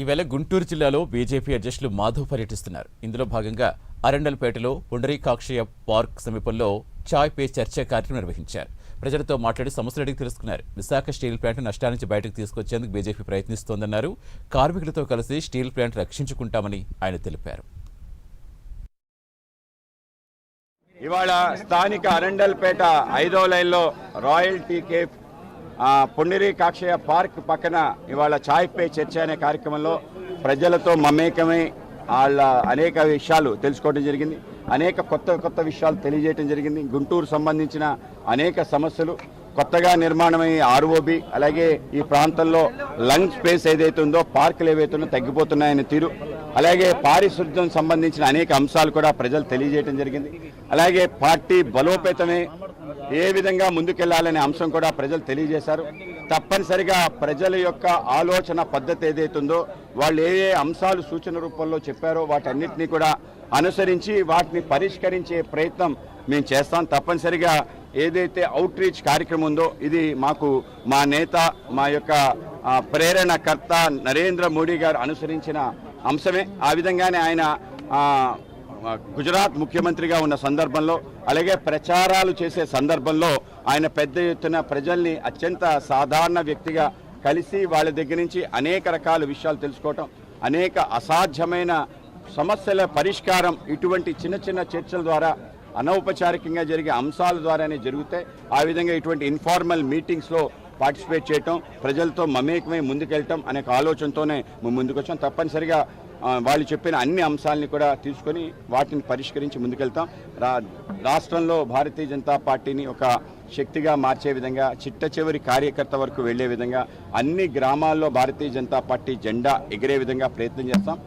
ఈవేళ గుంటూరు జిల్లాలో బీజేపీ అధ్యక్షులు మాధవ్ పర్యటిస్తున్నారు. ఇందులో భాగంగా అరండల్పేటలో పుండరీకాక్షయ పార్క్ సమీపంలో చాయ్ పే చర్చ కార్యక్రమం నిర్వహించారు. ప్రజలతో మాట్లాడి సమస్యలు అడిగి తెలుసుకున్నారు. విశాఖ స్టీల్ ప్లాంట్ నష్టాల నుంచి బయటకు తీసుకొచ్చేందుకు బీజేపీ ప్రయత్నిస్తోందన్నారు. కార్మికులతో కలిసి స్టీల్ ప్లాంట్ రక్షించుకుంటామని ఆయన తెలిపారు. ఇవాళ స్థానిక అరండల్పేట ఐదో లైన్లో రాయల్ టీ కేఫ్ ఆ, కాక్షయ పార్క్ పక్కన ఇవాళ చాయ్ పే చర్చ అనే కార్యక్రమంలో ప్రజలతో మమేకమై వాళ్ళ అనేక విషయాలు తెలుసుకోవడం జరిగింది. అనేక కొత్త కొత్త విషయాలు తెలియజేయడం జరిగింది. గుంటూరు సంబంధించిన అనేక సమస్యలు కొత్తగా నిర్మాణమై ఆర్ఓబి అలాగే ఈ ప్రాంతంలో లంగ్ స్పేస్ ఏదైతే ఉందో పార్కులు ఏవైతే తగ్గిపోతున్నాయనే తీరు. అలాగే పారిశుద్ధ్యం సంబంధించిన అనేక అంశాలు కూడా ప్రజలు తెలియజేయడం జరిగింది. అలాగే పార్టీ బలోపేతమే ఏ విధంగా ముందుకెళ్ళాలనే అంశం కూడా ప్రజలు తెలియజేశారు. తప్పనిసరిగా ప్రజల యొక్క ఆలోచన పద్ధతి ఏదైతుందో వాళ్ళు ఏ ఏ అంశాలు సూచన రూపంలో చెప్పారో వాటన్నిటినీ కూడా అనుసరించి వాటిని పరిష్కరించే ప్రయత్నం మేము చేస్తాం. తప్పనిసరిగా ఏదైతే అవుట్ రీచ్ కార్యక్రమం ఉందో ఇది మాకు మా నేత మా యొక్క ప్రేరణకర్త నరేంద్ర మోడీ గారు అనుసరించిన అంశమే. ఆ విధంగానే ఆయన గుజరాత్ ముఖ్యమంత్రిగా ఉన్న సందర్భంలో అలాగే ప్రచారాలు చేసే సందర్భంలో ఆయన పెద్ద ఎత్తున ప్రజల్ని అత్యంత సాధారణ వ్యక్తిగా కలిసి వాళ్ళ దగ్గర నుంచి అనేక రకాల విషయాలు తెలుసుకోవటం అనేక అసాధ్యమైన సమస్యల పరిష్కారం ఇటువంటి చిన్న చిన్న చర్చల ద్వారా అనౌపచారికంగా జరిగే అంశాల ద్వారానే జరుగుతాయి ఆ విధంగా ఇటువంటి ఇన్ఫార్మల్ మీటింగ్స్లో పార్టిసిపేట్ చేయటం ప్రజలతో మమేకమై ముందుకెళ్ళటం అనే ఆలోచనతోనే మేము ముందుకొచ్చాం. తప్పనిసరిగా వాళ్ళు చెప్పిన అన్ని అంశాలని కూడా తీసుకొని వాటిని పరిష్కరించి ముందుకెళ్తాం. రా రాష్ట్రంలో భారతీయ జనతా పార్టీని ఒక శక్తిగా మార్చే విధంగా చిట్ట చివరి కార్యకర్త వరకు వెళ్ళే విధంగా అన్ని గ్రామాల్లో భారతీయ జనతా పార్టీ జెండా ఎగిరే విధంగా ప్రయత్నం చేస్తాం.